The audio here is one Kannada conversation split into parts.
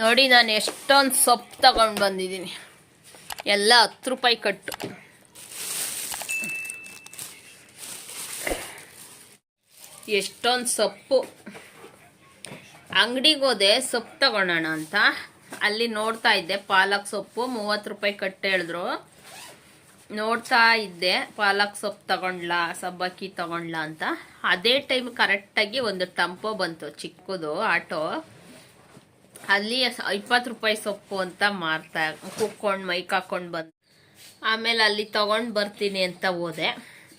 ನೋಡಿ, ನಾನು ಎಷ್ಟೊಂದು ಸೊಪ್ಪು ತಗೊಂಡು ಬಂದಿದ್ದೀನಿ. ಎಲ್ಲ ಹತ್ತು ರೂಪಾಯಿ ಕಟ್ಟು. ಎಷ್ಟೊಂದು ಸೊಪ್ಪು. ಅಂಗಡಿಗೆ ಹೋದೆ, ಸೊಪ್ಪು ತಗೊಳ್ಳೋಣ ಅಂತ. ಅಲ್ಲಿ ನೋಡ್ತಾ ಇದ್ದೆ, ಪಾಲಕ್ ಸೊಪ್ಪು ಮೂವತ್ತು ರೂಪಾಯಿ ಕಟ್ಟು ಹೇಳಿದ್ರು. ನೋಡ್ತಾ ಇದ್ದೆ, ಪಾಲಕ್ ಸೊಪ್ಪು ತಗೊಂಡ್ಲಾ, ಸಬ್ಬಕ್ಕಿ ತಗೊಂಡ್ಲಾ ಅಂತ. ಅದೇ ಟೈಮ್ ಕರೆಕ್ಟಾಗಿ ಒಂದು ಟಂಪೋ ಬಂತು, ಚಿಕ್ಕದು, ಆಟೋ. ಅಲ್ಲಿ ಇಪ್ಪತ್ತು ರೂಪಾಯಿ ಸೊಪ್ಪು ಅಂತ ಮಾರ್ತಾ ಕುಕ್ಕೊಂಡು ಮೈಕ್ ಹಾಕೊಂಡು ಬಂದು ಆಮೇಲೆ ಅಲ್ಲಿ ತಗೊಂಡು ಬರ್ತೀನಿ ಅಂತ ಹೋದೆ.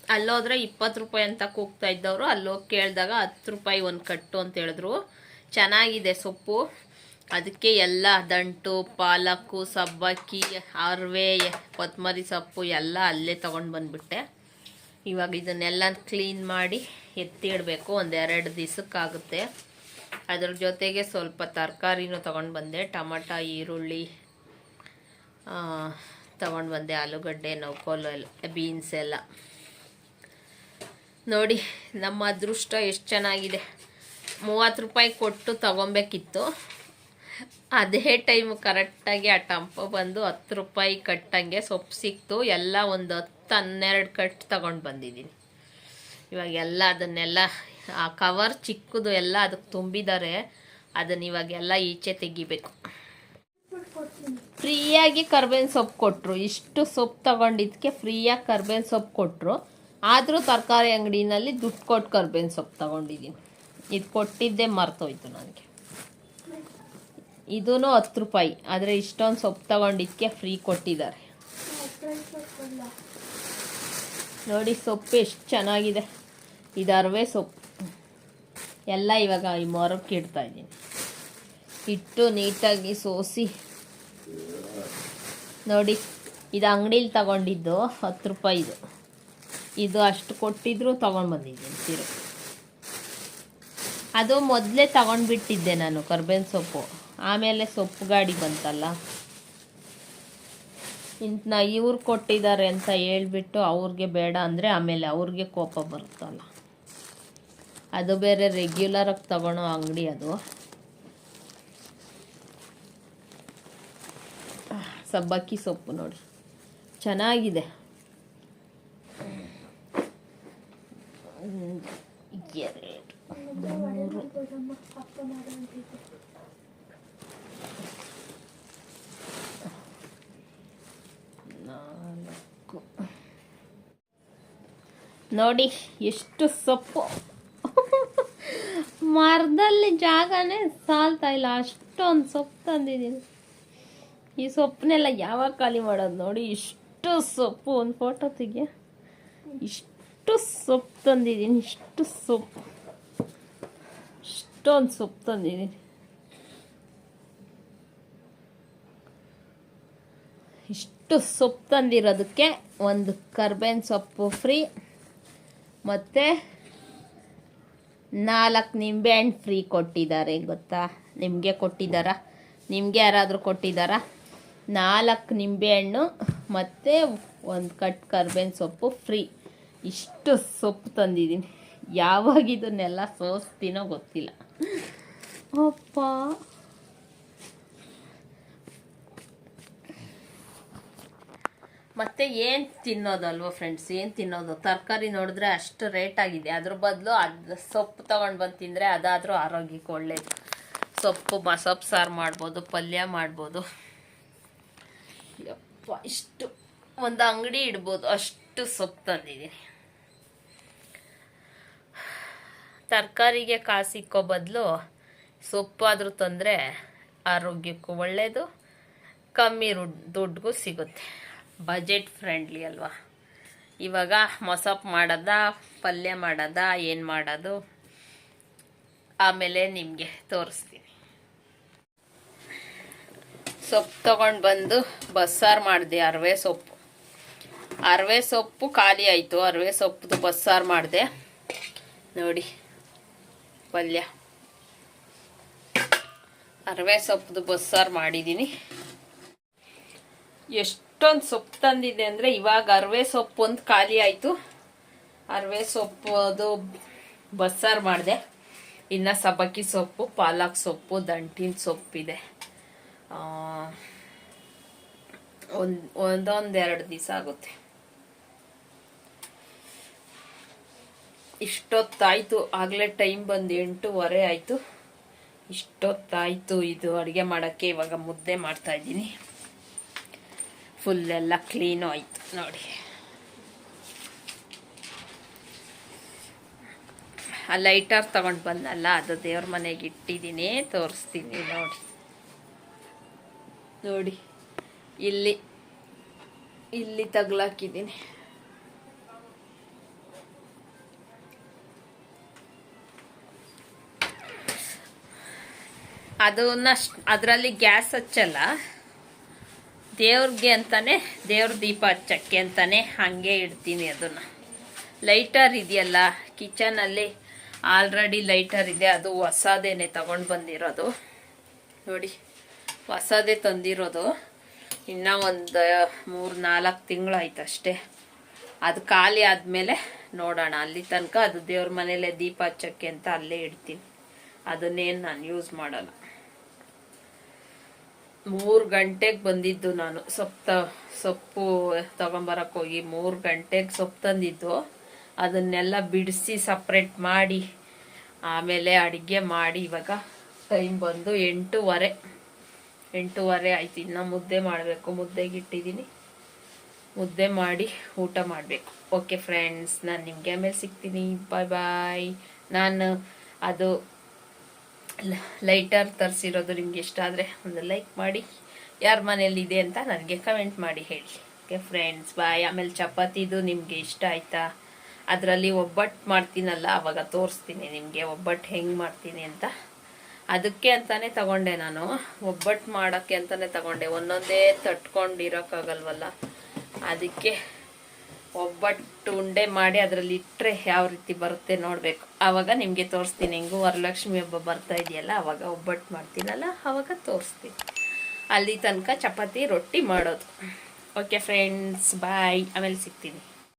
ಅಲ್ಲೋದ್ರೆ ಇಪ್ಪತ್ತು ರೂಪಾಯಿ ಅಂತ ಕೂಗ್ತಾ ಇದ್ದವರು. ಅಲ್ಲೋಗಿ ಕೇಳಿದಾಗ ಹತ್ತು ರೂಪಾಯಿ ಒಂದು ಕಟ್ಟು ಅಂತ ಹೇಳಿದ್ರು. ಚೆನ್ನಾಗಿದೆ ಸೊಪ್ಪು. ಅದಕ್ಕೆ ಎಲ್ಲ ದಂಟು, ಪಾಲಕ್ಕು, ಸಬ್ಬಕ್ಕಿ, ಅರ್ವೆ ಕೊತ್ತಂಬರಿ ಸೊಪ್ಪು ಎಲ್ಲ ಅಲ್ಲೇ ತೊಗೊಂಡು ಬಂದುಬಿಟ್ಟೆ. ಇವಾಗ ಇದನ್ನೆಲ್ಲ ಕ್ಲೀನ್ ಮಾಡಿ ಎತ್ತಿಡಬೇಕು ಒಂದೆರಡು ದಿವಸಕ್ಕಾಗುತ್ತೆ. ಅದ್ರ ಜೊತೆಗೆ ಸ್ವಲ್ಪ ತರಕಾರಿನೂ ತೊಗೊಂಡು ಬಂದೆ. ಟಮಟ, ಈರುಳ್ಳಿ ತೊಗೊಂಡು ಬಂದೆ. ಆಲೂಗಡ್ಡೆ ನೌಕೋಲು ಎಲ್ಲ ಬೀನ್ಸ್ ಎಲ್ಲ. ನೋಡಿ, ನಮ್ಮ ಅದೃಷ್ಟ ಎಷ್ಟು ಚೆನ್ನಾಗಿದೆ. ಮೂವತ್ತು ರೂಪಾಯಿ ಕೊಟ್ಟು ತಗೊಬೇಕಿತ್ತು. ಅದೇ ಟೈಮ್ ಕರೆಕ್ಟಾಗಿ ಆ ಟಂಪ ಬಂದು ಹತ್ತು ರೂಪಾಯಿ ಕಟ್ಟಂಗೆ ಸೊಪ್ಪು ಸಿಕ್ತು. ಎಲ್ಲ ಒಂದು ಹತ್ತು, ಹನ್ನೆರಡು ಕಟ್ ತಗೊಂಡು ಬಂದಿದ್ದೀನಿ. ಇವಾಗ ಎಲ್ಲ ಅದನ್ನೆಲ್ಲ ಆ ಕವರ್ ಚಿಕ್ಕದು ಎಲ್ಲ ಅದಕ್ಕೆ ತುಂಬಿದ್ದಾರೆ ಅದನ್ನ ಇವಾಗೆಲ್ಲ ಈಚೆ ತೆಗಿಬೇಕು. ಫ್ರೀಯಾಗಿ ಕರ್ಬೇವಿನ ಸೊಪ್ಪು ಕೊಟ್ಟರು ಇಷ್ಟು ಸೊಪ್ಪು ತಗೊಂಡಿದ್ದಕ್ಕೆ ಫ್ರೀಯಾಗಿ ಕರ್ಬೇವಿನ ಸೊಪ್ಪು ಕೊಟ್ಟರು ಆದರೂ ತರಕಾರಿ ಅಂಗಡಿನಲ್ಲಿ ದುಡ್ಡು ಕೊಟ್ಟು ಕರ್ಬೇವಿನ ಸೊಪ್ಪು ತಗೊಂಡಿದ್ದೀನಿ. ಇದು ಕೊಟ್ಟಿದ್ದೇ ಮರ್ತೋಯ್ತು ನನಗೆ. ಇದೂ ಹತ್ತು ರೂಪಾಯಿ. ಆದರೆ ಇಷ್ಟೊಂದು ಸೊಪ್ಪು ತಗೊಂಡಿದ್ದಕ್ಕೆ ಫ್ರೀ ಕೊಟ್ಟಿದ್ದಾರೆ. ನೋಡಿ, ಸೊಪ್ಪು ಎಷ್ಟು ಚೆನ್ನಾಗಿದೆ. ಇದು ಅರವೆ ಸೊಪ್ಪು. ಎಲ್ಲ ಇವಾಗ ಈ ಮೊರಕ್ಕೆ ಇಡ್ತಾ ಇದ್ದೀನಿ. ಇಟ್ಟು ನೀಟಾಗಿ ಸೋಸಿ. ನೋಡಿ, ಇದು ಅಂಗಡೀಲಿ ತಗೊಂಡಿದ್ದು ಹತ್ತು ರೂಪಾಯಿ ಇದು. ಅಷ್ಟು ಕೊಟ್ಟಿದ್ರು ತಗೊಂಡು ಬಂದಿದ್ದೀನಿ ಸೀರೆ. ಅದು ಮೊದಲೇ ತಗೊಂಡ್ಬಿಟ್ಟಿದ್ದೆ ನಾನು ಕರ್ಬೇವಿನ ಸೊಪ್ಪು. ಆಮೇಲೆ ಸೊಪ್ಪು ಗಾಡಿ ಬಂತಲ್ಲ. ಇಂತ ಇವ್ರು ಕೊಟ್ಟಿದ್ದಾರೆ ಅಂತ ಹೇಳ್ಬಿಟ್ಟು ಅವ್ರಿಗೆ ಬೇಡ ಅಂದರೆ ಆಮೇಲೆ ಅವ್ರಿಗೆ ಕೋಪ ಬರುತ್ತಲ್ಲ. ಅದು ಬೇರೆ ರೆಗ್ಯುಲರಾಗಿ ತಗೊಳೋ ಅಂಗಡಿ ಅದು. ಸಬ್ಬಕ್ಕಿ ಸೊಪ್ಪು ನೋಡಿ. ಚೆನ್ನಾಗಿದೆ. ನಾಲ್ಕು. ನೋಡಿ ಎಷ್ಟು ಸೊಪ್ಪು. ಮರದಲ್ಲಿ ಜಾಗನೇ ಸಾಲ್ತಾ ಇಲ್ಲ. ಅಷ್ಟೊಂದು ಸೊಪ್ಪು ತಂದಿದ್ದೀನಿ. ಈ ಸೊಪ್ಪನ್ನೆಲ್ಲ ಯಾವಾಗ ಖಾಲಿ ಮಾಡೋದು ನೋಡಿ, ಇಷ್ಟು ಸೊಪ್ಪು ಒಂದು ಫೋಟೋ ತೆಗಿಯ. ಇಷ್ಟು ಸೊಪ್ಪು ತಂದಿದ್ದೀನಿ, ಇಷ್ಟು ಸೊಪ್ಪು. ಇಷ್ಟೊಂದು ಸೊಪ್ಪು ತಂದಿದ್ದೀನಿ. ಇಷ್ಟು ಸೊಪ್ಪು ತಂದಿರೋದಕ್ಕೆ ಒಂದು ಕರ್ಬೇವಿನ ಸೊಪ್ಪು ಫ್ರೀ ಮತ್ತು ನಾಲ್ಕು ನಿಂಬೆ ಹಣ್ಣು ಫ್ರೀ ಕೊಟ್ಟಿದ್ದಾರೆ, ಗೊತ್ತಾ? ನಿಮಗೆ ಕೊಟ್ಟಿದ್ದಾರಾ? ನಿಮಗೆ ಯಾರಾದರೂ ಕೊಟ್ಟಿದ್ದಾರಾ? ನಾಲ್ಕು ನಿಂಬೆಹಣ್ಣು ಮತ್ತು ಒಂದು ಕಟ್ ಕರ್ಬೇವಿನ ಸೊಪ್ಪು ಫ್ರೀ. ಇಷ್ಟು ಸೊಪ್ಪು ತಂದಿದ್ದೀನಿ. ಯಾವಾಗ ಇದನ್ನೆಲ್ಲ ಸೋಸ್ತೀನೋ ಗೊತ್ತಿಲ್ಲ. ಅಪ್ಪ. ಮತ್ತೆ ಏನು ತಿನ್ನೋದಲ್ವ ಫ್ರೆಂಡ್ಸ್ ಏನು ತಿನ್ನೋದು? ತರಕಾರಿ ನೋಡಿದ್ರೆ ಅಷ್ಟು ರೇಟ್ ಆಗಿದೆ. ಅದ್ರ ಬದಲು ಅದು ಸೊಪ್ಪು ತೊಗೊಂಡು ಬಂದು ತಿಂದರೆ ಅದಾದರೂ ಆರೋಗ್ಯಕ್ಕೆ ಒಳ್ಳೇದು. ಸೊಪ್ಪು ಸೊಪ್ಪು ಸಾರು ಮಾಡ್ಬೋದು, ಪಲ್ಯ ಮಾಡ್ಬೋದು. ಯಪ್ಪ, ಇಷ್ಟು. ಒಂದು ಅಂಗಡಿ ಇಡ್ಬೋದು. ಅಷ್ಟು ಸೊಪ್ಪು ತಂದಿದ್ದೀನಿ. ತರಕಾರಿಗೆ ಕಾಸು ಇಕ್ಕೋ ಬದಲು ಸೊಪ್ಪಾದರೂ ತಂದರೆ ಆರೋಗ್ಯಕ್ಕೂ ಒಳ್ಳೆಯದು ಕಮ್ಮಿ ರುಡ್ ದುಡ್ಡಿಗೂ ಸಿಗುತ್ತೆ. ಬಜೆಟ್ ಫ್ರೆಂಡ್ಲಿ ಅಲ್ವಾ? ಇವಾಗ ಮೊಸಪ್ ಮಾಡೋದ, ಪಲ್ಯ ಮಾಡೋದ, ಏನು ಮಾಡೋದು? ಆಮೇಲೆ ನಿಮಗೆ ತೋರಿಸ್ತೀನಿ. ಸೊಪ್ಪು ತಗೊಂಡು ಬಂದು ಬಸ್ಸಾರು ಮಾಡಿದೆ ಅರವೆ ಸೊಪ್ಪು. ಅರವೆ ಸೊಪ್ಪು ಖಾಲಿ ಆಯಿತು. ಅರವೆ ಸೊಪ್ಪುದು ಬಸ್ಸಾರು ಮಾಡಿದೆ. ನೋಡಿ, ಪಲ್ಯ. ಅರವೆ ಸೊಪ್ಪುದು ಬಸ್ಸಾರು ಮಾಡಿದ್ದೀನಿ ಎಷ್ಟೊಂದು ಸೊಪ್ಪು ತಂದಿದೆ ಅಂದರೆ ಇವಾಗ ಅರವೆ ಸೊಪ್ಪು ಒಂದು ಖಾಲಿ ಆಯಿತು. ಅರವೆ ಸೊಪ್ಪು ಅದು ಬಸ್ಸಾರು ಮಾಡಿದೆ. ಇನ್ನು ಸಬ್ಬಕ್ಕಿ ಸೊಪ್ಪು, ಪಾಲಕ್ ಸೊಪ್ಪು ದಂಟಿನ ಸೊಪ್ಪಿದೆ ಒಂದು ಒಂದೊಂದೆರಡು ದಿವಸ ಆಗುತ್ತೆ. ಇಷ್ಟೊತ್ತಾಯ್ತು. ಆಗಲೇ ಟೈಮ್ ಬಂದು ಎಂಟೂವರೆ ಆಯಿತು. ಇಷ್ಟೊತ್ತಾಯ್ತು ಇದು ಅಡುಗೆ ಮಾಡೋಕ್ಕೆ. ಇವಾಗ ಮುದ್ದೆ ಮಾಡ್ತಾ ಇದ್ದೀನಿ. ಫುಲ್ ಎಲ್ಲ ಕ್ಲೀನು ಆಯಿತು ನೋಡಿ. ಆ ಲೈಟರ್ ತಗೊಂಡು ಬಂದಲ್ಲ, ಅದು ದೇವ್ರ ಮನೆಗೆ ಇಟ್ಟಿದ್ದೀನಿ ತೋರಿಸ್ತೀನಿ ನೋಡಿ. ನೋಡಿ, ಇಲ್ಲಿ ಇಲ್ಲಿ ತಗ್ಲಾಕಿದ್ದೀನಿ ಅದನ್ನ ಅದರಲ್ಲಿ ಗ್ಯಾಸ್ ಹಚ್ಚಲ್ಲ. ದೇವ್ರಿಗೆ ಅಂತಾನೆ ದೇವ್ರ ದೀಪ ಹಚ್ಚಕ್ಕೆ ಅಂತಾನೆ ಹಂಗೆ ಇಡ್ತೀನಿ ಅದನ್ನು. ಲೈಟರ್ ಇದೆಯಲ್ಲ ಕಿಚನಲ್ಲಿ ಆಲ್ರೆಡಿ ಲೈಟರ್ ಇದೆ, ಅದು ಹೊಸದೇನೆ ತಗೊಂಡು ಬಂದಿರೋದು. ನೋಡಿ ಹೊಸದೇ ತಂದಿರೋದು. ಇನ್ನೂ ಒಂದು ಮೂರು, ನಾಲ್ಕು ತಿಂಗಳಾಯ್ತು ಅಷ್ಟೇ. ಅದು ಖಾಲಿ ಆದಮೇಲೆ ನೋಡೋಣ. ಅಲ್ಲಿ ತನಕ ಅದು ದೇವ್ರ ಮನೇಲೆ ದೀಪ ಹಚ್ಚಕ್ಕೆ ಅಂತ ಅಲ್ಲೇ ಇಡ್ತೀನಿ. ಅದನ್ನೇನು ನಾನು ಯೂಸ್ ಮಾಡಲ್ಲ. ಮೂರು ಗಂಟೆಗೆ ಬಂದಿದ್ದು ನಾನು. ಸೊಪ್ಪು ತ ಸೊಪ್ಪು ತಗೊಂಬರಕ್ಕೆ ಹೋಗಿ ಮೂರು ಗಂಟೆಗೆ ಸೊಪ್ಪು ತಂದಿದ್ದು. ಅದನ್ನೆಲ್ಲ ಬಿಡಿಸಿ ಸಪ್ರೇಟ್ ಮಾಡಿ, ಆಮೇಲೆ ಅಡುಗೆ ಮಾಡಿ ಇವಾಗ ಟೈಮ್ ಬಂದು ಎಂಟೂವರೆ. ಎಂಟೂವರೆ ಆಯ್ತು, ಇನ್ನು ಮುದ್ದೆ ಮಾಡಬೇಕು. ಮುದ್ದೆಗೆ ಇಟ್ಟಿದ್ದೀನಿ. ಮುದ್ದೆ ಮಾಡಿ ಊಟ ಮಾಡಬೇಕು. ಓಕೆ ಫ್ರೆಂಡ್ಸ್ ನಾನು ನಿಮಗೆ ಆಮೇಲೆ ಸಿಗ್ತೀನಿ. ಬಾಯ್ ಬಾಯ್ ನಾನು ಅದು ಲೈಟರ್ ತರಿಸಿರೋದು ನಿಮ್ಗೆ ಇಷ್ಟ ಆದರೆ ಒಂದು ಲೈಕ್ ಮಾಡಿ. ಯಾರ ಮನೇಲಿ ಇದೆ ಅಂತ ನನಗೆ ಕಮೆಂಟ್ ಮಾಡಿ ಹೇಳಿ. ಓಕೆ ಫ್ರೆಂಡ್ಸ್ ಬಾಯ್ ಆಮೇಲೆ ಚಪಾತಿದು ನಿಮಗೆ ಇಷ್ಟ ಆಯ್ತಾ? ಅದರಲ್ಲಿ ಒಬ್ಬಟ್ಟು ಮಾಡ್ತೀನಲ್ಲ, ಅವಾಗ ತೋರಿಸ್ತೀನಿ ನಿಮಗೆ. ಒಬ್ಬಟ್ಟು ಹೆಂಗೆ ಮಾಡ್ತೀನಿ ಅಂತ. ಅದಕ್ಕೆ ಅಂತಾನೆ ತಗೊಂಡೆ ನಾನು. ಒಬ್ಬಟ್ಟು ಮಾಡೋಕ್ಕೆ ಅಂತಾನೆ ತಗೊಂಡೆ. ಒಂದೊಂದೇ ತಟ್ಕೊಂಡಿರೋಕ್ಕಾಗಲ್ವಲ್ಲ? ಅದಕ್ಕೆ ಒಬ್ಬಟ್ಟು ಉಂಡೆ ಮಾಡಿ ಅದರಲ್ಲಿ ಇಟ್ಟರೆ ಯಾವ ರೀತಿ ಬರುತ್ತೆ ನೋಡಬೇಕು. ಆವಾಗ ನಿಮಗೆ ತೋರಿಸ್ತೀನಿ. ಹೆಂಗು ವರಲಕ್ಷ್ಮಿ ಹಬ್ಬ ಬರ್ತಾ ಇದೆಯಲ್ಲ, ಆವಾಗ ಒಬ್ಬಟ್ಟು ಮಾಡ್ತೀನಲ್ಲ, ಆವಾಗ ತೋರಿಸ್ತೀನಿ. ಅಲ್ಲಿ ತನಕ ಚಪಾತಿ, ರೊಟ್ಟಿ ಮಾಡೋದು. ಓಕೆ ಫ್ರೆಂಡ್ಸ್ ಬಾಯ್ ಆಮೇಲೆ ಸಿಗ್ತೀನಿ.